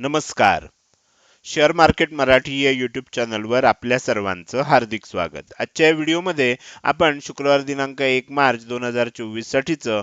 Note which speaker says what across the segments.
Speaker 1: नमस्कार. Share market Marathi या YouTube चॅनलवर आपल्या सर्वांचं हार्दिक स्वागत. आजच्या व्हिडिओमध्ये आपण शुक्रवार दिनांक एक मार्च दोन हजार चोवीस साठीचं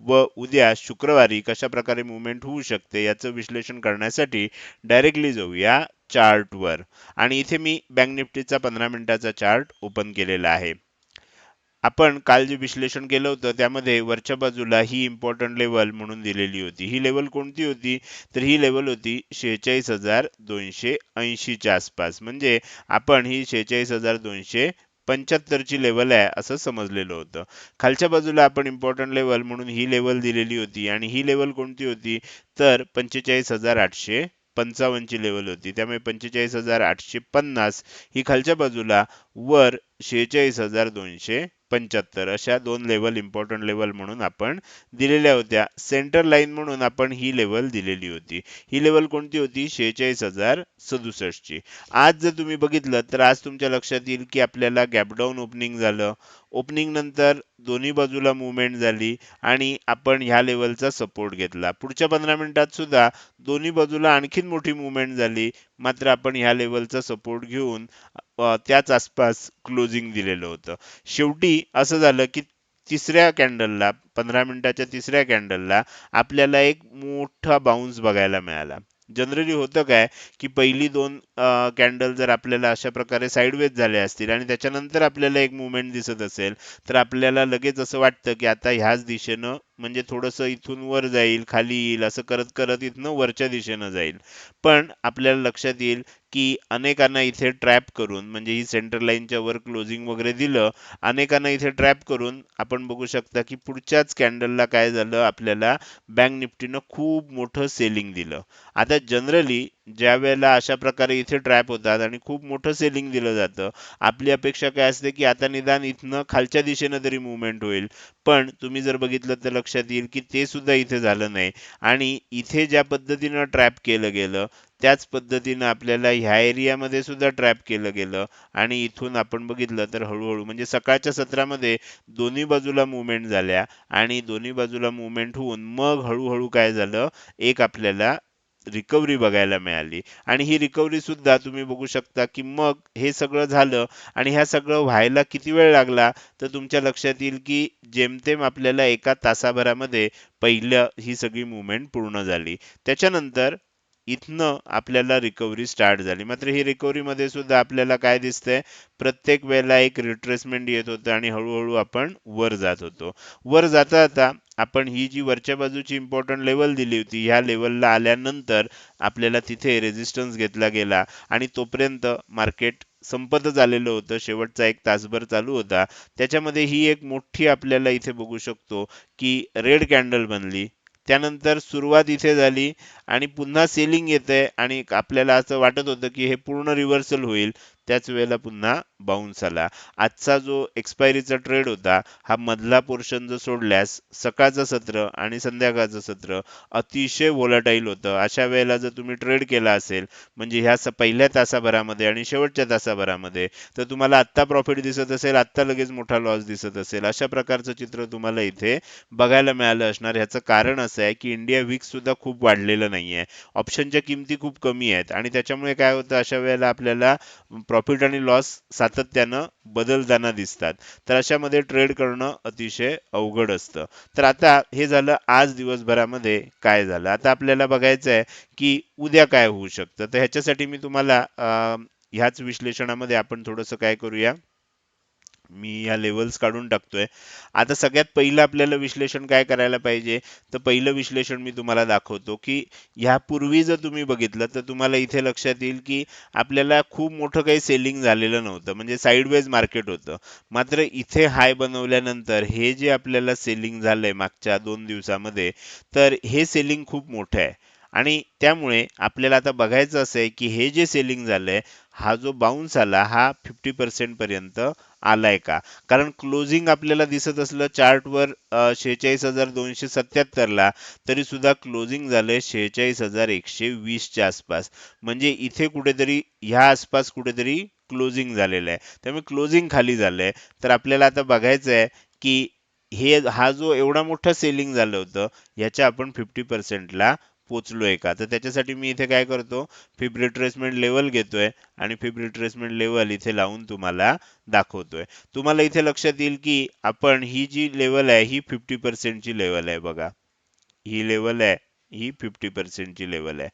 Speaker 1: व उद्या शुक्रवारी कशा प्रकारे मुवमेंट होऊ शकते याचं विश्लेषण करण्यासाठी डायरेक्टली जाऊया चार्टवर आणि इथे मी बँक निफ्टीचा पंधरा मिनिटाचा चार्ट ओपन केलेला आहे. आपण काल जे विश्लेषण केलं होतं त्यामध्ये वरच्या बाजूला ही इम्पॉर्टंट लेवल म्हणून दिलेली होती. ही लेवल कोणती होती? तर ही लेवल होती शेहेचाळीस हजार दोनशे ऐंशीच्या आसपास. म्हणजे आपण ही शेहेचाळीस हजार दोनशे पंच्याहत्तरची लेवल आहे असं समजलेलं होतं. खालच्या बाजूला आपण इम्पॉर्टंट लेवल म्हणून ही लेवल दिलेली होती आणि ही लेवल कोणती होती? तर पंचेचाळीस हजार आठशे पंचावन्नची लेवल होती. त्यामुळे पंचेचाळीस हजार आठशे पन्नास ही खालच्या बाजूला वर शेहेचाळीस हजार दोनशे पंच्याहत्तर अशा दोन लेवल इम्पॉर्टंट लेवल म्हणून आपण दिलेल्या होत्या. सेंटर लाईन म्हणून आपण ही लेवल दिलेली होती. ही लेवल कोणती होती? शेहेचाळीस हजार सदुसष्टची. आज जर तुम्ही बघितलं तर आज तुमच्या लक्षात येईल की आपल्याला गॅपडाऊन ओपनिंग झालं. ओपनिंग नंतर दोन्ही बाजूला मुवमेंट झाली आणि आपण ह्या लेवलचा सपोर्ट घेतला. पुढच्या पंधरा मिनिटात सुद्धा दोन्ही बाजूला आणखीन मोठी मुवमेंट झाली. मात्र आपण ह्या लेवलचा सपोर्ट घेऊन त्याच आसपास क्लोजिंग दिलेलं होतं. शेवटी असं झालं की तिसऱ्या कॅन्डलला पंधरा मिनिटाच्या तिसऱ्या कॅन्डलला आपल्याला एक मोठा बाउन्स बघायला मिळाला. जनरली होतं काय की पहिली दोन कॅन्डल जर आपल्याला अशा प्रकारे साईडवेज झाल्या असतील आणि त्याच्यानंतर आपल्याला एक मुवमेंट दिसत असेल तर आपल्याला लगेच असं वाटतं की आता ह्याच दिशेनं म्हणजे थोडंसं इथून वर जाईल खाली येईल असं करत करत इथनं वरच्या दिशेनं जाईल. पण आपल्याला लक्षात येईल की अनेकांना इथे ट्रॅप करून म्हणजे ही सेंटर लाईनच्या वर क्लोजिंग वगैरे दिलं अनेकांना इथे ट्रॅप करून आपण बघू शकता की पुढच्याच कॅन्डलला काय झालं आपल्याला बँक निफ्टीनं खूप मोठं सेलिंग दिलं. आता जनरली ज्या वेळेला अशा प्रकारे इथे ट्रॅप होतात आणि खूप मोठं सेलिंग दिलं जातं आपली अपेक्षा काय असते की आता निदान इथनं खालच्या दिशेनं तरी मुवमेंट होईल. पण तुम्ही जर बघितलं तर लक्षात येईल की ते सुद्धा इथे झालं नाही. आणि इथे ज्या पद्धतीनं ट्रॅप केलं गेलं त्याच पद्धतीनं आपल्याला ह्या एरियामध्ये सुद्धा ट्रॅप केलं गेलं. आणि इथून आपण बघितलं तर हळूहळू म्हणजे सकाळच्या सत्रामध्ये दोन्ही बाजूला मुवमेंट झाल्या. आणि दोन्ही बाजूला मुवमेंट होऊन मग हळूहळू काय झालं एक आपल्याला रिकव्हरी बघायला मिळाली. आणि ही रिकव्हरी सुद्धा तुम्ही बघू शकता की मग हे सगळं झालं आणि ह्या सगळं व्हायला किती वेळ लागला तर तुमच्या लक्षात येईल की जेमतेम आपल्याला एका तासाभरामध्ये पहिलं ही सगळी मुवमेंट पूर्ण झाली. त्याच्यानंतर इथनं आपल्याला रिकव्हरी स्टार्ट झाली. मात्र ही रिकव्हरी मध्ये सुद्धा आपल्याला काय दिसतंय? प्रत्येक वेळेला एक रिट्रेसमेंट येत होतं आणि हळूहळू आपण वर जात होतो. वर जाता जाता आपण ही जी वरच्या बाजूची इम्पॉर्टंट लेवल दिली होती ह्या लेवलला आल्यानंतर आपल्याला तिथे रेजिस्टन्स घेतला गेला आणि तोपर्यंत मार्केट संपत झालेलं होतं. शेवटचा एक तासभर चालू होता. त्याच्यामध्ये ही एक मोठी आपल्याला इथे बघू शकतो की रेड कॅन्डल बनली. त्यानंतर सुरुवात इथे झाली आणि पुन्हा सेलिंग येते आणि आपल्याला असं वाटत होतं की हे पूर्ण रिव्हर्सल होईल. त्याच वेळेला पुन्हा बाउन्स आला. आजचा जो एक्सपायरीचा ट्रेड होता हा मधला पोर्शन जो सोडल्यास सकाळचं सत्र आणि संध्याकाळचं सत्र अतिशय वोलाटाईल होतं. अशा वेळेला जर तुम्ही ट्रेड केला असेल म्हणजे ह्या पहिल्या तासाभरामध्ये आणि शेवटच्या तासाभरामध्ये तर तुम्हाला आत्ता प्रॉफिट दिसत असेल आत्ता लगेच मोठा लॉस दिसत असेल. अशा प्रकारचं चित्र तुम्हाला इथे बघायला मिळालं असणार. ह्याचं कारण असं आहे की इंडिया विक्स सुद्धा खूप वाढलेलं नाही आहे ऑप्शनच्या किमती खूप कमी आहेत आणि त्याच्यामुळे काय होतं अशा वेळेला आपल्याला प्रॉफिट आणि लॉस सातत्यानं बदलताना दिसतात. तर अशामध्ये ट्रेड करणं अतिशय अवघड असतं. तर आता हे झालं आज दिवसभरामध्ये काय झालं? आता आपल्याला बघायचं आहे की उद्या काय होऊ शकतं? तर ह्याच्यासाठी मी तुम्हाला ह्याच विश्लेषणामध्ये आपण थोडंसं काय करूया? मी या लेवल्स काढून टाकतोय. आता सगळ्यात पहिलं आपल्याला विश्लेषण काय करायला पाहिजे? तर पहिलं विश्लेषण मी तुम्हाला दाखवतो की ह्यापूर्वी जर तुम्ही बघितलं तर तुम्हाला इथे लक्षात येईल की आपल्याला खूप मोठं काही सेलिंग झालेलं नव्हतं. म्हणजे साईडवेज मार्केट होतं. मात्र इथे हाय बनवल्यानंतर हे जे आपल्याला सेलिंग झालंय मागच्या दोन दिवसामध्ये तर हे सेलिंग खूप मोठं आहे. आणि त्यामुळे आपल्याला आता बघायचं असं आहे की हे जे सेलिंग झालंय हा जो बाउन्स आला हा फिफ्टी पर्सेंट पर्यंत आलाय का? कारण क्लोजिंग आपल्याला दिसत असलं चार्टवर शेहेचाळीस हजार दोनशे सत्याहत्तरला तरी सुद्धा क्लोजिंग झालंय शेहेचाळीस हजार एकशे वीसच्या आसपास. म्हणजे इथे कुठेतरी ह्या आसपास कुठेतरी क्लोजिंग झालेलं आहे. त्यामुळे क्लोजिंग खाली झालंय. तर आपल्याला आता बघायचं आहे की हे हा जो एवढा मोठा सेलिंग झालं होतं याच्या आपण फिफ्टी पर्सेंटला पोचलोय का? तर त्याच्यासाठी मी इथे काय करतो? फिब रिट्रेसमेंट लेवल घेतोय आणि फिब रिट्रेसमेंट लेवल इथे लावून तुम्हाला दाखवतोय. तुम्हाला इथे लक्षात येईल की आपण ही जी लेवल आहे ही फिफ्टी पर्सेंटची लेवल आहे बघा. ही लेवल आहे ही फिफ्टी पर्सेंटची लेवल आहे.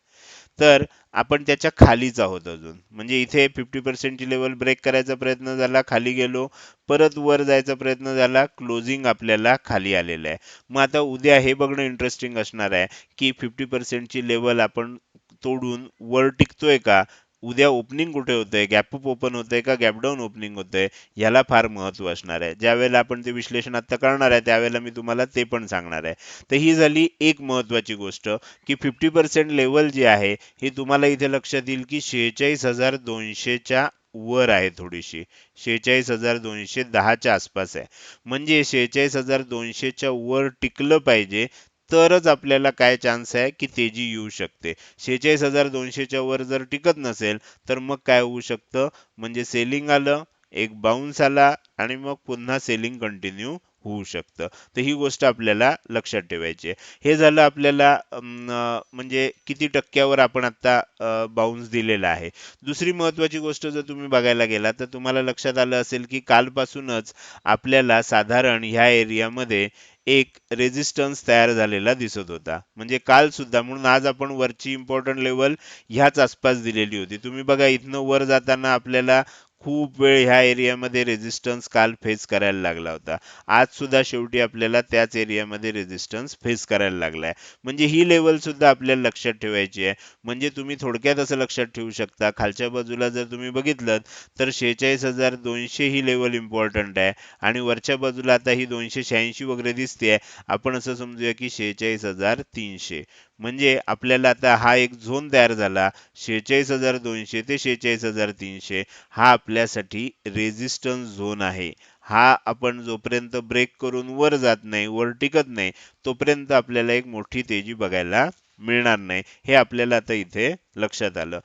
Speaker 1: तर आपण त्याच्या खालीच आहोत अजून. म्हणजे इथे फिफ्टी पर्सेंटची लेवल ब्रेक करायचा प्रयत्न झाला खाली गेलो परत वर जायचा प्रयत्न झाला क्लोजिंग आपल्याला खाली आलेलं आहे. मग आता उद्या हे बघणं इंटरेस्टिंग असणार आहे की फिफ्टी पर्सेंटची लेवल आपण तोडून वर टिकतोय का? उद्या ओपनिंग कुठे होते गॅप अप ओपन होतंय का गॅप डाऊन ओपनिंग होतंय? याला फार महत्त्व असणार आहे. ज्यावेळेला आपण ते विश्लेषण आता करणार आहे त्यावेळेला मी तुम्हाला ते पण सांगणार आहे. तर ही झाली एक महत्वाची गोष्ट की फिफ्टी पर्सेंट लेवल जी आहे ही तुम्हाला इथे लक्षात येईल की शेहेचाळीस हजार दोनशेच्या वर आहे थोडीशी. शेहेचाळीस हजार दोनशे दहाच्या आसपास आहे. म्हणजे शेहेचाळीस हजार दोनशेच्या वर टिकलं पाहिजे तरच आपल्याला काय चान्स आहे की तेजी येऊ शकते. शेहेचाळीस हजार दोनशेच्या वर जर टिकत नसेल तर मग काय होऊ शकतं? म्हणजे सेलिंग आलं एक बाउन्स आला आणि मग पुन्हा सेलिंग कंटिन्यू होऊ शकतं. तर ही गोष्ट आपल्याला लक्षात ठेवायची आहे. हे झालं आपल्याला अं, म्हणजे किती टक्क्यावर आपण आता बाउन्स दिलेला आहे. दुसरी महत्वाची गोष्ट जर तुम्ही बघायला गेला तर तुम्हाला लक्षात आलं असेल की कालपासूनच आपल्याला साधारण ह्या एरियामध्ये एक रेजिस्टन्स तयार झालेला दिसत होता. म्हणजे काल सुद्धा म्हणून आज आपण वरची इम्पॉर्टंट लेवल ह्याच आसपास दिलेली होती. तुम्ही बघा इथनं वर जाताना आपल्याला खूप वेळ ह्या एरियामध्ये रेझिस्टन्स काल फेस करायला लागला होता. आज सुद्धा शेवटी आपल्याला त्याच एरियामध्ये रेजिस्टन्स फेस करायला लागलाय. म्हणजे ही लेवल सुद्धा आपल्याला लक्षात ठेवायची आहे. म्हणजे तुम्ही थोडक्यात असं लक्षात ठेवू शकता खालच्या बाजूला जर तुम्ही बघितलं तर शेहेचाळीस हजार दोनशे ही लेवल इम्पॉर्टंट आहे. आणि वरच्या बाजूला आता ही दोनशे शहाऐंशी वगैरे दिसते आपण असं समजूया की शेहेचाळीस हजार तीनशे. म्हणजे आपल्याला आता हा एक झोन तयार झाला. शेहेचाळीस हजार दोनशे ते शेहेचाळीस हजार तीनशे हा आपल्यासाठी रेजिस्टन्स झोन आहे. हा आपण जोपर्यंत ब्रेक करून वर जात नाही वर टिकत नाही तोपर्यंत आपल्याला एक मोठी तेजी बघायला मिळणार नाही. हे आपल्याला आता इथे लक्षात आलं.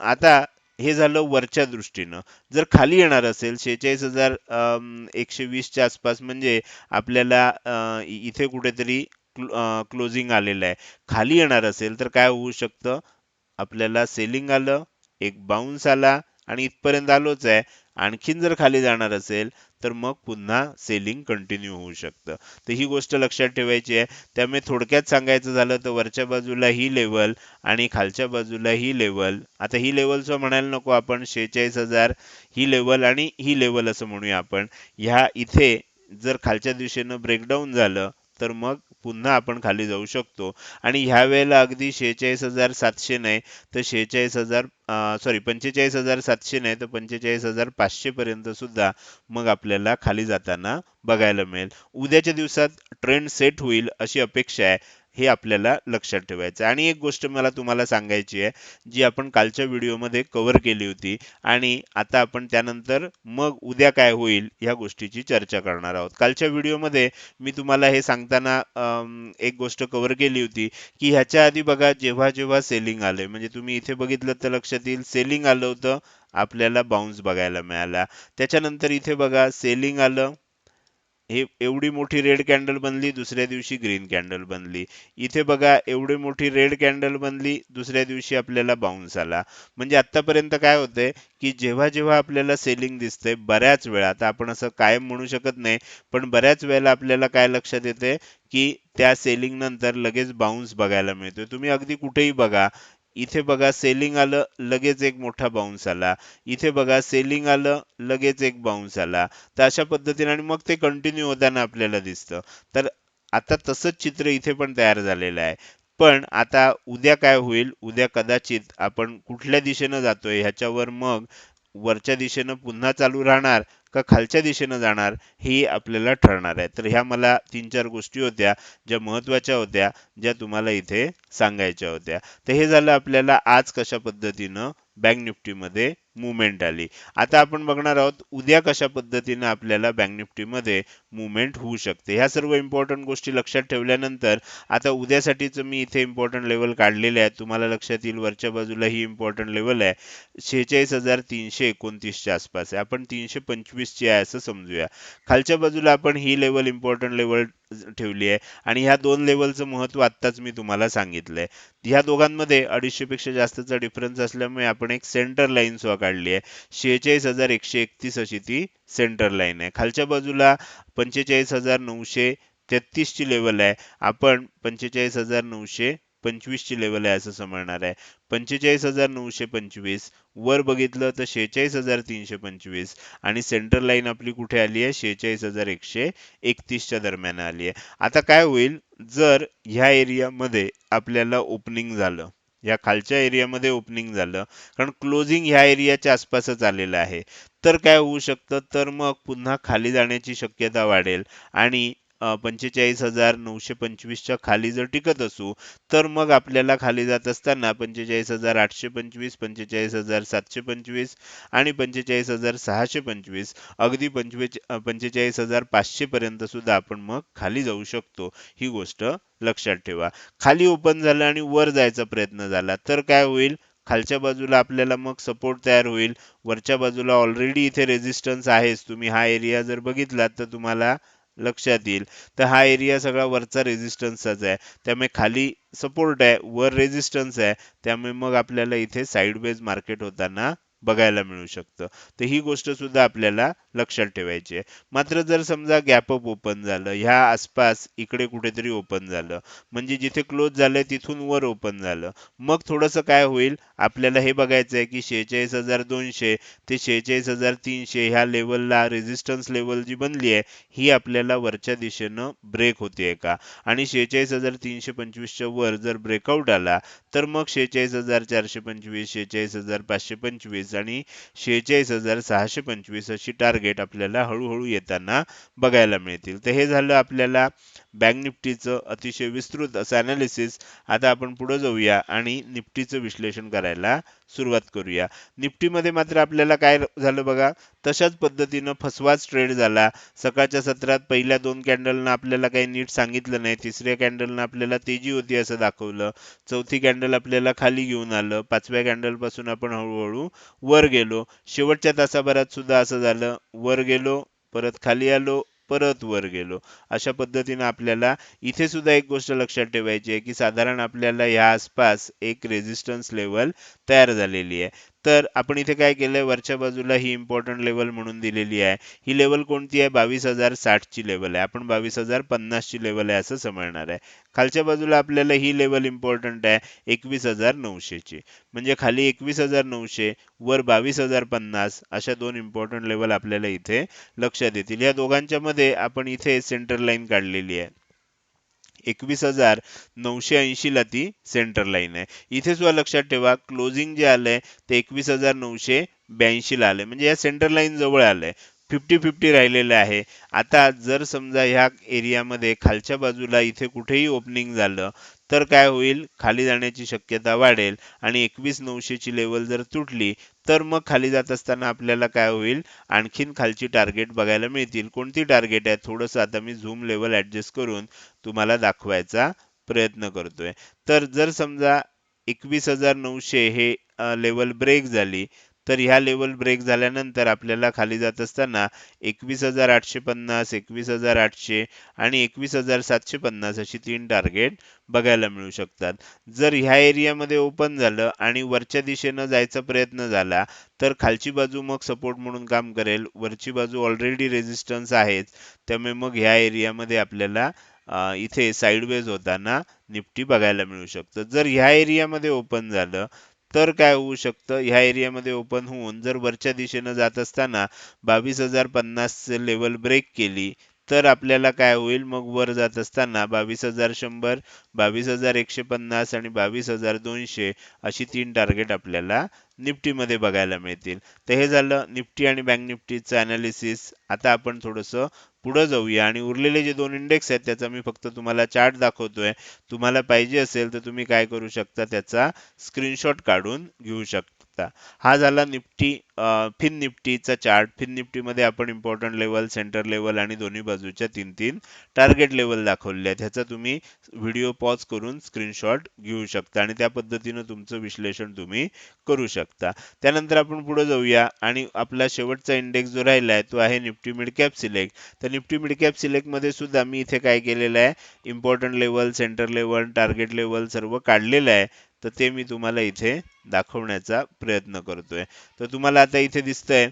Speaker 1: आता हे झालं वरच्या दृष्टीनं. जर खाली येणार असेल शेहेचाळीस हजार एकशे वीसच्या आसपास म्हणजे आपल्याला अं, इथे कुठेतरी क्लोजिंग आलेलं आहे. खाली येणार असेल तर काय होऊ शकतं? आपल्याला सेलिंग आलं एक बाउन्स आला आणि इथपर्यंत आलोच आहे. आणखीन जर खाली जाणार असेल तर मग पुन्हा सेलिंग कंटिन्यू होऊ शकतं. तर ही गोष्ट लक्षात ठेवायची आहे. त्यामुळे थोडक्यात सांगायचं झालं तर वरच्या बाजूला ही लेवल आणि खालच्या बाजूला ही लेवल आता ही लेवलचं म्हणायला नको आपण शेहेचाळीस हजार ही लेवल आणि ही लेवल असं म्हणूया आपण. ह्या इथे जर खालच्या दिशेनं ब्रेकडाऊन झालं तर मग पुन्हा आपण खाली जाऊ शकतो. आणि ह्या वेळेला अगदी शेहेचाळीस हजार सातशे नाही तर शेहेचाळीस हजार सॉरी पंचेचाळीस हजार सातशे नाही तर पंचेचाळीस हजार पाचशेपर्यंत सुद्धा मग आपल्याला खाली जाताना बघायला मिळेल. उद्याच्या दिवसात ट्रेंड सेट होईल अशी अपेक्षा आहे. हे आपल्याला लक्षात ठेवायचं आणि एक गोष्ट मला तुम्हाला सांगायची आहे जी आपण कालच्या व्हिडिओमध्ये कव्हर केली होती आणि आता आपण त्यानंतर मग उद्या काय होईल ह्या गोष्टीची चर्चा करणार आहोत. कालच्या व्हिडिओमध्ये मी तुम्हाला हे सांगताना एक गोष्ट कव्हर केली होती की ह्याच्या आधी बघा जेव्हा जेव्हा सेलिंग आलंय म्हणजे तुम्ही इथे बघितलं तर लक्षात येईल सेलिंग आलं होतं आपल्याला बाउन्स बघायला मिळाला. त्याच्यानंतर इथे बघा सेलिंग आलं हे एवढी मोठी रेड कॅन्डल बनली दुसऱ्या दिवशी ग्रीन कॅन्डल बनली. इथे बघा एवढी मोठी रेड कॅन्डल बनली दुसऱ्या दिवशी आपल्याला बाउन्स आला. म्हणजे आतापर्यंत काय होतंय की जेव्हा जेव्हा आपल्याला सेलिंग दिसते बऱ्याच वेळा आता आपण असं कायम म्हणू शकत नाही पण बऱ्याच वेळेला आपल्याला काय लक्षात येते की त्या सेलिंग नंतर लगेच बाउन्स बघायला मिळतोय. तुम्ही अगदी कुठेही बघा इथे बघा सेलिंग आलं लगेच एक मोठा बाउन्स आला. इथे बघा सेलिंग आलं लगेच एक बाउन्स आला. तर अशा पद्धतीने आणि मग ते कंटिन्यू होताना आपल्याला दिसतं. तर आता तसंच चित्र इथे पण तयार झालेलं आहे. पण आता उद्या काय होईल? उद्या कदाचित आपण कुठल्या दिशेनं जातोय? ह्याच्यावर मग वरच्या दिशेनं पुन्हा चालू राहणार? का खालच्या दिशेनं जाणार ही आपल्याला ठरणार आहे. तर ह्या मला तीन चार गोष्टी होत्या ज्या महत्त्वाच्या होत्या ज्या तुम्हाला इथे सांगायच्या होत्या. तर हे झालं आपल्याला आज कशा पद्धतीनं बँक निफ्टीमध्ये मुवमेंट आली. आता आपण बघणार आहोत उद्या कशा पद्धतीनं आपल्याला बँक निफ्टीमध्ये मुवमेंट होऊ शकते. ह्या सर्व इम्पॉर्टंट गोष्टी लक्षात ठेवल्यानंतर आता उद्यासाठीचं मी इथे इम्पॉर्टंट लेवल काढलेले आहेत. तुम्हाला लक्षात येईल वरच्या बाजूला ही इम्पॉर्टंट लेवल आहे. शेहेचाळीस हजार तीनशे एकोणतीसच्या आसपास आहे. आपण तीनशे पंचवीसची आहे असं समजूया. खालच्या बाजूला आपण ही लेवल इम्पॉर्टंट लेवल ठेवली आहे. आणि ह्या दोन लेवलचं महत्त्व आत्ताच मी तुम्हाला सांगितलंय. ह्या दोघांमध्ये अडीचशे पेक्षा जास्तचा डिफरन्स असल्यामुळे आपण एक सेंटर लाईन स्वागत काढली आहे. शेहेचाळीस हजार एकशे एकतीस अशी ती सेंटर लाईन आहे. खालच्या बाजूला पंचेचाळीस हजार नऊशे तेहतीस ची लेवल आहे. आपण पंचेचाळीस हजार नऊशे पंचवीस ची लेवल आहे असं समजणार आहे. पंचेचाळीस हजार नऊशे पंचवीस वर बघितलं तर शेहेचाळीस हजार तीनशे पंचवीस आणि सेंटर लाईन आपली कुठे आली आहे? शेहेचाळीस हजार एकशे एकतीसच्या दरम्यान आली आहे. आता काय होईल? जर ह्या एरियामध्ये आपल्याला ओपनिंग झालं या खालच्या एरियामध्ये ओपनिंग झालं. कारण क्लोजिंग ह्या एरियाच्या आसपासच आलेलं आहे. तर काय होऊ शकतं? तर मग पुन्हा खाली जाण्याची शक्यता वाढेल. आणि पंचेचाळीस हजार नऊशे पंचवीसच्या खाली जर टिकत असू तर मग आपल्याला खाली जात असताना पंचेचाळीस हजार आठशे पंचवीस पंचेचाळीस हजार सातशे पंचवीस आणि पंचेचाळीस हजार सहाशे पंचवीस अगदी पंचवीस पंचेचाळीस हजार पाचशे पर्यंत सुद्धा आपण मग खाली जाऊ शकतो. ही गोष्ट लक्षात ठेवा. खाली ओपन झालं आणि वर जायचा प्रयत्न झाला तर काय होईल? खालच्या बाजूला आपल्याला मग सपोर्ट तयार होईल. वरच्या बाजूला ऑलरेडी इथे रेझिस्टन्स आहेच. तुम्ही हा एरिया जर बघितलात तर तुम्हाला लक्षात येईल. तर हा एरिया सगळा वरचा रेझिस्टन्सचाच आहे. त्यामुळे खाली सपोर्ट आहे वर रेजिस्टन्स आहे. त्यामुळे मग आपल्याला इथे साईडवेज मार्केट होताना बघायला मिळू शकतं. तर ही गोष्ट सुद्धा आपल्याला लक्षात ठेवायची आहे. मात्र जर समजा गॅपअप ओपन झालं ह्या आसपास इकडे कुठेतरी ओपन झालं म्हणजे जिथे क्लोज झालंय तिथून वर ओपन झालं मग थोडंसं काय होईल? आपल्याला हे बघायचं आहे की शेहेचाळीस हजार दोनशे ते शेहेचाळीस हजार तीनशे ह्या लेवलला रेझिस्टन्स लेवल जी बनली आहे ही आपल्याला वरच्या दिशेनं ब्रेक होतीये का? आणि शेहेचाळीस हजार तीनशे पंचवीसच्या वर जर ब्रेकआउट आला तर मग शेहेचाळीस हजार चारशे पंचवीस शेहेचाळीस हजार पाचशे पंचवीस आणि शेहेचाळीस हजार सहाशे पंचवीस अशी टार्गेट आपल्याला हळूहळू येताना बघायला मिळतील. तर हे झालं आपल्याला बँक निफ्टीचं अतिशय विस्तृत असं अनालिसिस आता आपण पुढे जाऊया आणि निफ्टीचं विश्लेषण करायला सुरुवात करूया. निफ्टीमध्ये मात्र आपल्याला काय झालं बघा? तशाच पद्धतीनं फसवाच ट्रेड झाला. सकाळच्या सत्रात पहिल्या दोन कॅन्डलनं आपल्याला काही नीट सांगितलं नाही. तिसऱ्या कॅन्डलनं आपल्याला तेजी होती असं दाखवलं. चौथी कॅन्डल आपल्याला खाली घेऊन आलं. पाचव्या कॅन्डलपासून आपण हळूहळू वर गेलो. शेवटच्या तासाभरात सुद्धा असं झालं. वर गेलो परत खाली आलो परत वर गेलो. अशा पद्धतीने आपल्याला इथे सुद्धा एक गोष्ट लक्षात ठेवायची आहे की साधारण आपल्याला या आसपास एक रेजिस्टन्स लेवल तयार झालेली आहे. तर आपण इथे काय केलंय? वरच्या बाजूला ही इम्पॉर्टंट लेवल म्हणून दिलेली आहे. ही लेवल कोणती आहे? बावीस हजार साठची लेवल आहे. आपण बावीस हजार पन्नासची लेवल आहे असं समजणार आहे. खालच्या बाजूला आपल्याला ही लेवल इम्पॉर्टंट आहे एकवीस हजार नऊशेची. म्हणजे खाली एकवीस हजार नऊशे वर बावीस हजार पन्नास अशा दोन इम्पॉर्टंट लेवल आपल्याला इथे लक्षात येतील. या दोघांच्या मध्ये आपण इथे सेंटर लाईन काढलेली आहे. एकवीस हजार नऊशे ऐंशीला ती सेंटर लाईन आहे. इथे सुद्धा लक्षात ठेवा क्लोजिंग जे आलंय ते एकवीस हजार नऊशे ब्याऐंशी ला आलंय. म्हणजे या सेंटर लाईन जवळ आलंय. फिफ्टी फिफ्टी राहिलेलं आहे. आता जर समजा ह्या एरियामध्ये खालच्या बाजूला इथे कुठेही ओपनिंग झालं तर काय होईल? खाली जाण्याची शक्यता वाढेल आणि एकवीस नऊशेची लेवल जर तुटली तर मग खाली जात असताना आपल्याला काय होईल? आणखीन खालची टार्गेट बघायला मिळतील. कोणती टार्गेट आहे? थोडंसं आता मी झूम लेवल ॲडजस्ट करून तुम्हाला दाखवायचा प्रयत्न करतोय. तर जर समजा एकवीस हजार नऊशे हे लेवल ब्रेक झाली तर ह्या लेवल ब्रेक झाल्यानंतर आपल्याला खाली जात असताना एकवीस हजार आठशे पन्नास एकवीस हजार आठशे आणि एकवीस हजार सातशे पन्नास अशी तीन टार्गेट बघायला मिळू शकतात. जर ह्या एरियामध्ये ओपन झालं आणि वरच्या दिशेनं जायचा प्रयत्न झाला तर खालची बाजू मग सपोर्ट म्हणून काम करेल. वरची बाजू ऑलरेडी रेजिस्टन्स आहेच. त्यामुळे मग ह्या एरियामध्ये आपल्याला इथे साईडवेज होताना निफ्टी बघायला मिळू शकतं. जर ह्या एरियामध्ये ओपन झालं तर काय होऊ शकतं? ह्या एरियामध्ये ओपन होऊन जर वरच्या दिशेनं जात असताना बावीस हजार पन्नास लेवल ब्रेक केली तर आपल्याला काय होईल? मग वर जात असताना बावीस हजार शंभर बावीस हजार एकशे पन्नास आणि बावीस हजार दोनशे अशी तीन टार्गेट आपल्याला निफ्टीमध्ये बघायला मिळतील. तर हे झालं निफ्टी आणि बँक निफ्टीचं अनालिसिस आता आपण थोडंसं पुढे जाऊया. आणि उरलेले जे दोन इंडेक्स आहेत त्याचा मी फक्त तुम्हाला चार्ट दाखवतोय. तुम्हाला पाहिजे असेल तर तुम्ही काय करू शकता त्याचा स्क्रीनशॉट काढून घेऊ शकता. हा झाला निफ्टी फिन निफ्टीचा चार्ट. फिन निफ्टीमध्ये आपण इम्पॉर्टंट लेवल सेंटर लेवल आणि दोन्ही बाजूच्या तीन तीन टार्गेट लेवल दाखवले आहेत. ह्याचा तुम्ही व्हिडिओ पॉज करून स्क्रीनशॉट घेऊ शकता आणि त्या पद्धतीनं तुमचं विश्लेषण तुम्ही करू शकता. त्यानंतर आपण पुढे जाऊया आणि आपला शेवटचा इंडेक्स जो राहिला आहे तो आहे निफ्टी मिड कॅप सिलेक्ट तर निफ्टी मिड कॅप सिलेक्टमध्ये सुद्धा मी इथे काय केलेलं आहे? Important level centre level target level सर्व काढलेलं आहे. तर ते मी तुम्हाला इथे दाखवण्याचा प्रयत्न करतोय. तर तुम्हाला आता इथे दिसतंय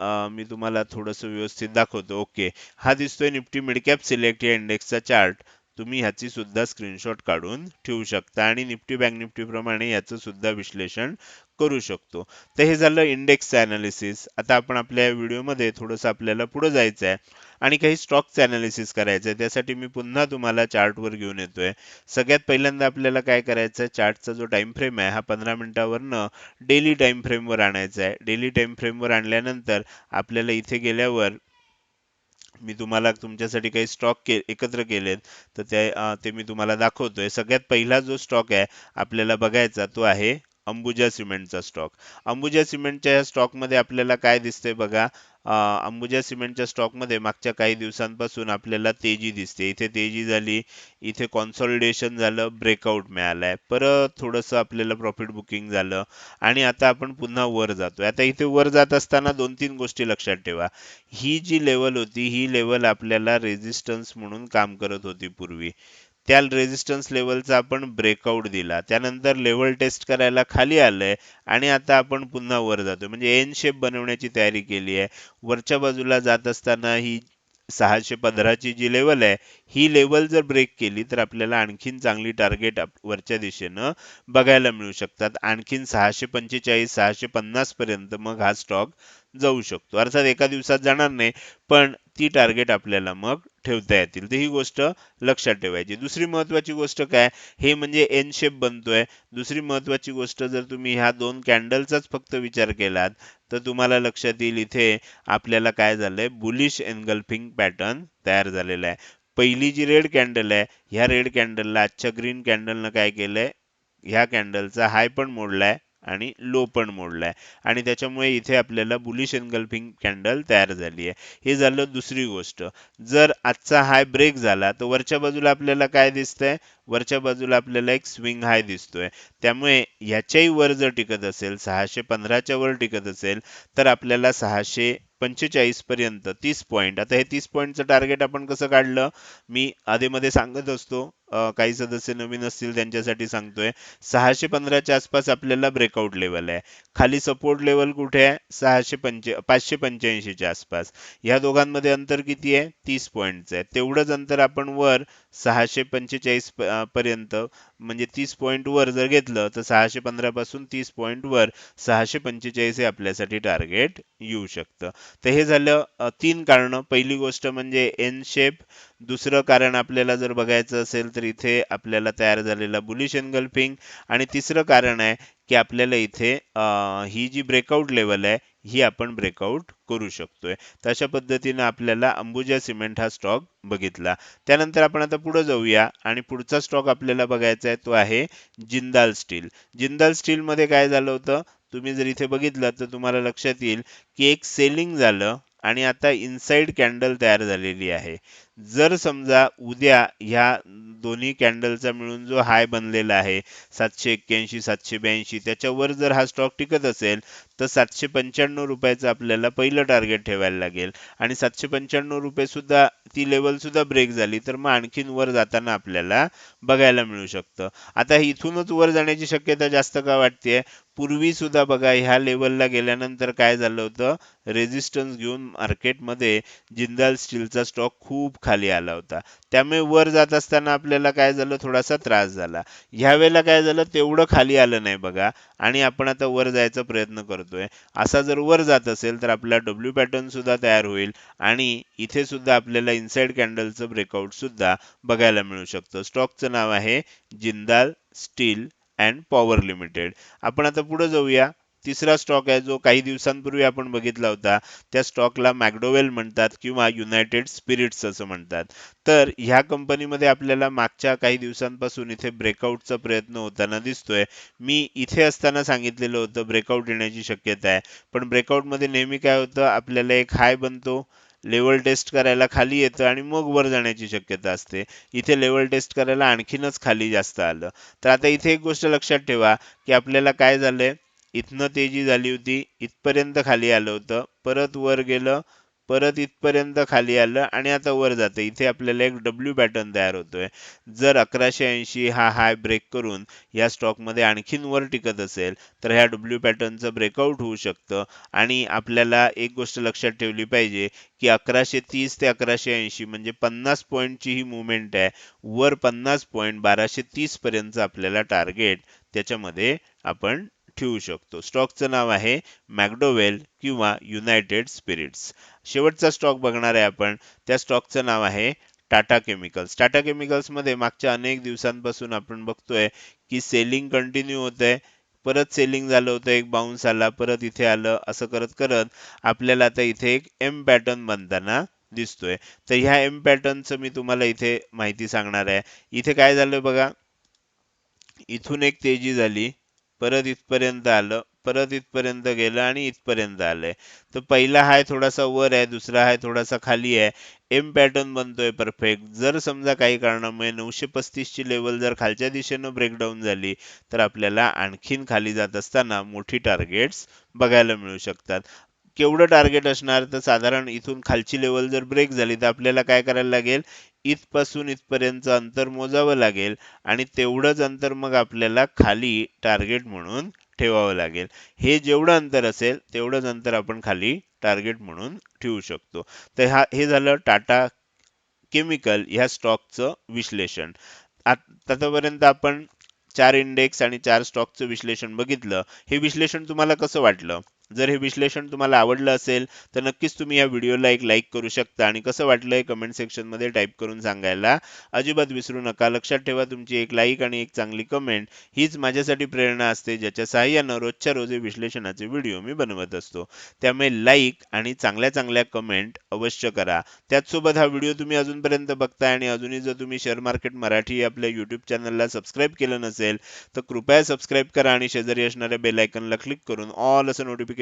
Speaker 1: अं, मी तुम्हाला थोडंसं व्यवस्थित दाखवतो. ओके. हा दिसतोय निफ्टी मिडकॅप सिलेक्ट या इंडेक्सचा चार्ट. तुम्ही ह्याची सुद्धा स्क्रीनशॉट काढून ठेवू शकता आणि निफ्टी बँक निफ्टी प्रमाणे याचं सुद्धा विश्लेषण करू शकतो. तर हे झालं इंडेक्सचं अनालिसिस आता आपण आपल्या व्हिडिओमध्ये थोडंसं आपल्याला पुढे जायचं आहे आणि काही स्टॉकचं अनालिसिस करायचं आहे. त्यासाठी मी पुन्हा तुम्हाला चार्टवर घेऊन येतोय. सगळ्यात पहिल्यांदा आपल्याला काय करायचं आहे? चार्टचा जो टाइम फ्रेम आहे हा पंधरा मिनिटावरनं डेली टाइम फ्रेमवर आणायचा आहे. डेली टाइम फ्रेमवर आणल्यानंतर आपल्याला इथे गेल्यावर मी तुम्हाला तुमच्यासाठी काही स्टॉक के एकत्र केलेत तर ते ते मी तुम्हाला दाखवतोय. सगळ्यात पहिला जो स्टॉक आहे आपल्याला बघायचा तो आहे अंबुजा सिमेंटचा स्टॉक अंबुजा सिमेंटच्या या स्टॉकमध्ये आपल्याला काय दिसते बघा? अंबुजा सिमेंटच्या स्टॉकमध्ये मागच्या काही दिवसांपासून आपल्याला तेजी दिसते. इथे तेजी झाली इथे कॉन्सॉलिडेशन झालं ब्रेकआउट मिळालाय. परत थोडंसं आपल्याला प्रॉफिट बुकिंग झालं आणि आता आपण पुन्हा वर जातोय. आता इथे वर जात असताना दोन तीन गोष्टी लक्षात ठेवा. ही जी लेवल होती ही लेवल आपल्याला रेझिस्टन्स म्हणून काम करत होती पूर्वी. त्या रेजिस्टन्स लेवलचा आपण ब्रेकआउट दिला. त्यानंतर लेवल टेस्ट करायला खाली आलंय आणि आता आपण पुन्हा वर जातो म्हणजे एन शेप बनवण्याची तयारी केली आहे. वरच्या बाजूला जात असताना ही सहाशे पंधराची जी लेवल आहे ही लेवल जर ब्रेक केली तर आपल्याला आणखीन चांगली टार्गेट वरच्या दिशेनं बघायला मिळू शकतात. आणखीन सहाशे पंचेचाळीस सहाशे पन्नास पर्यंत मग हा स्टॉक जाऊ शकतो. अर्थात एका दिवसात जाणार नाही पण ती टार्गेट आपल्याला मग ठेवता येतील. तर ही गोष्ट लक्षात ठेवायची. दुसरी महत्वाची गोष्ट काय? हे म्हणजे एन शेप बनतोय. दुसरी महत्वाची गोष्ट जर तुम्ही ह्या दोन कॅन्डलचाच फक्त विचार केलात तर तुम्हाला लक्षात येईल इथे आपल्याला काय झालंय? बुलिश एनगल्फिंग पॅटर्न तयार झालेला आहे. पहिली जी रेड कॅन्डल आहे ह्या रेड कॅन्डलला आजच्या ग्रीन कॅन्डलनं काय केलंय? ह्या कॅन्डलचा हाय पण मोडलाय. आणि लो पण मोडलाय. आणि त्याच्यामुळे इथे आपल्याला बुलिश एनगल्फिंग कॅन्डल तयार झाली आहे. हे झालं दुसरी गोष्ट. जर आजचा हाय ब्रेक झाला तर वरच्या बाजूला आपल्याला काय दिसतंय? वरच्या बाजूला आपल्याला एक स्विंग हाय दिसतोय. त्यामुळे ह्याच्याही वर जर टिकत असेल सहाशे पंधराच्या वर टिकत असेल तर आपल्याला सहाशे पंचेचाळीस पर्यंत तीस पॉईंट आता हे तीस पॉईंटचं टार्गेट आपण कसं काढलं? मी आधीमध्ये सांगत असतो काही सदस्य नवीन असतील त्यांच्यासाठी सांगतोय सहाशे पंधराच्या आसपास आपल्याला ब्रेकआउट लेवल आहे. खाली सपोर्ट लेवल कुठे आहे? सहाशे पंचे पाचशे पंच्याऐंशीच्या आसपास. ह्या दोघांमध्ये अंतर किती आहे? तीस पॉईंटचं आहे. तेवढंच अंतर आपण वर सहाशे पंचेचाळीस प- पर्यंत म्हणजे तीस पॉईंट वर जर घेतलं तर सहाशे पंधरा पासून तीस पॉईंट वर सहाशे पंचेचाळीस हे आपल्यासाठी टार्गेट येऊ शकतं. तर हे झालं तीन कारण. पहिली गोष्ट म्हणजे एन शेप दुसरं कारण आपल्याला जर बघायचं असेल तर इथे आपल्याला तयार झालेला बुलिश एनगल्फिंग आणि तिसरं कारण आहे की आपल्याला इथे ही जी ब्रेकआउट लेवल आहे ही आपण ब्रेकआउट करू शकतोय. तशा पद्धतीनं आपल्याला अंबुजा सिमेंट हा स्टॉक बघितला. त्यानंतर आपण आता पुढे जाऊया आणि पुढचा स्टॉक आपल्याला बघायचा आहे तो आहे जिंदाल स्टील. जिंदाल स्टील मध्ये काय झालं होतं? तुम्ही जर इथे बघितलं तर तुम्हाला लक्षात येईल की एक सेलिंग झालं आणि आता इनसाइड कॅन्डल तयार झालेली आहे. जर समजा उद्या ह्या दोन्ही कॅन्डलचा मिळून जो हाय बनलेला आहे सातशे एक्क्याऐंशी सातशे ब्याऐंशी त्याच्यावर जर हा स्टॉक टिकत असेल तर सातशे पंच्याण्णव रुपयाचं आपल्याला पहिलं टार्गेट ठेवायला लागेल. आणि सातशे पंच्याण्णव रुपये सुद्धा ती लेवल सुद्धा ब्रेक झाली तर मग आणखीन वर जाताना आपल्याला बघायला मिळू शकतं. आता इथूनच वर जाण्याची शक्यता जास्त का वाटते पूर्वी सुद्धा बघा ह्या लेवलला गेल्यानंतर काय झालं होतं? रेजिस्टन्स घेऊन मार्केटमध्ये जिंदाल स्टीलचा स्टॉक खूप खाली आला होता. त्यामुळे वर जात असताना आपल्याला काय झालं? थोडासा त्रास झाला. ह्या वेळेला काय झालं? तेवढं खाली आलं नाही बघा. आणि आपण आता वर जायचा प्रयत्न करतोय. असा जर वर जात असेल तर आपला डब्ल्यू पॅटर्न सुद्धा तयार होईल. आणि इथे सुद्धा आपल्याला इनसाइड कॅन्डलचं ब्रेकआउट सुद्धा बघायला मिळू शकतं. स्टॉकचं नाव आहे Jindal Steel and Power Limited. आपण आता पुढे जाऊया. तिसरा स्टॉक आहे जो काही दिवसांपूर्वी आपण बघितला होता. त्या स्टॉकला मॅकडोवेल म्हणतात किंवा युनायटेड स्पिरिट्स असं म्हणतात. तर ह्या कंपनीमध्ये आपल्याला मागच्या काही दिवसांपासून इथे ब्रेकआउटचा प्रयत्न होताना दिसतोय. मी इथे असताना सांगितलेलं होतं ब्रेकआउट येण्याची शक्यता आहे. पण ब्रेकआउटमध्ये नेहमी काय होतं आपल्याला एक हाय बनतो लेवल टेस्ट करायला खाली येतं आणि मग वर जाण्याची शक्यता असते. इथे लेवल टेस्ट करायला आणखीनच खाली जास्त आलं. तर आता इथे एक गोष्ट लक्षात ठेवा की आपल्याला काय झालंय? इथनं तेजी झाली होती इथपर्यंत खाली आलं होतं. परत वर गेलं परत इथपर्यंत खाली आलं आणि आता वर जातं. इथे आपल्याला एक डब्ल्यू पॅटर्न तयार होतोय. जर अकराशे ऐंशी हा हाय ब्रेक करून या स्टॉकमध्ये आणखीन वर टिकत असेल तर ह्या डब्ल्यू पॅटर्नचं ब्रेकआउट होऊ शकतं. आणि आपल्याला एक गोष्ट लक्षात ठेवली पाहिजे की अकराशे तीस ते अकराशे ऐंशी म्हणजे पन्नास पॉईंटची ही मुवमेंट आहे. वर पन्नास पॉईंट बाराशे तीस पर्यंत आपल्याला टार्गेट त्याच्यामध्ये आपण ठेवू शकतो. स्टॉकचं नाव आहे मॅकडोवेल किंवा युनायटेड स्पिरिट्स शेवटचा स्टॉक बघणार आहे आपण. त्या स्टॉकचं नाव आहे टाटा केमिकल्स टाटा केमिकल्समध्ये मागच्या अनेक दिवसांपासून आपण बघतोय की सेलिंग कंटिन्यू होत आहे परत सेलिंग झालं होतं एक बाउन्स आला परत इथे आलं असं करत करत आपल्याला आता इथे एक एम पॅटर्न बनताना दिसतोय. तर ह्या एम पॅटर्नचं मी तुम्हाला इथे माहिती सांगणार आहे. इथे काय झालं बघा? इथून एक तेजी झाली. परत इथपर्यंत आलं परत इथपर्यंत गेलं आणि इथपर्यंत आलंय. तर पहिला हाय थोडासा वर आहे दुसरा हाय थोडासा खाली आहे. एम पॅटर्न बनतोय परफेक्ट जर समजा काही कारणामुळे नऊशे पस्तीस ची लेवल जर खालच्या दिशेनं ब्रेकडाऊन झाली तर आपल्याला आणखीन खाली जात असताना मोठी टार्गेट्स बघायला मिळू शकतात. केवढं टार्गेट असणार? तर साधारण इथून खालची लेवल जर ब्रेक झाली तर आपल्याला काय करायला लागेल? इथपासून इथपर्यंत अंतर मोजावं लागेल आणि तेवढंच अंतर मग आपल्याला खाली टार्गेट म्हणून ठेवावं लागेल. हे जेवढं अंतर असेल तेवढंच अंतर आपण खाली टार्गेट म्हणून ठेवू शकतो. तर हा हे झालं टाटा केमिकल ह्या स्टॉकचं विश्लेषण. आतापर्यंत आपण चार इंडेक्स आणि चार स्टॉकचं विश्लेषण बघितलं. हे विश्लेषण तुम्हाला कसं वाटलं? जर हे विश्लेषण तुम्हाला आवडलं असेल तर नक्कीच तुम्ही या व्हिडिओला एक लाईक करू शकता आणि कसं वाटलं हे कमेंट सेक्शनमध्ये टाईप करून सांगायला अजिबात विसरू नका. लक्षात ठेवा तुमची एक लाईक आणि एक चांगली कमेंट हीच माझ्यासाठी प्रेरणा असते ज्याच्या सहाय्यानं रोजच्या रोज विश्लेषणाचे व्हिडिओ मी बनवत असतो. त्यामुळे लाईक आणि चांगल्या चांगल्या कमेंट अवश्य करा. त्याचसोबत हा व्हिडिओ तुम्ही अजूनपर्यंत बघताय आणि अजूनही जर तुम्ही शेअर मार्केट मराठी आपल्या यूट्यूब चॅनलला सबस्क्राईब केलं नसेल तर कृपया सबस्क्राईब करा आणि शेजारी असणाऱ्या बेलायकनला क्लिक करून ऑल असं नोटिफिकेशन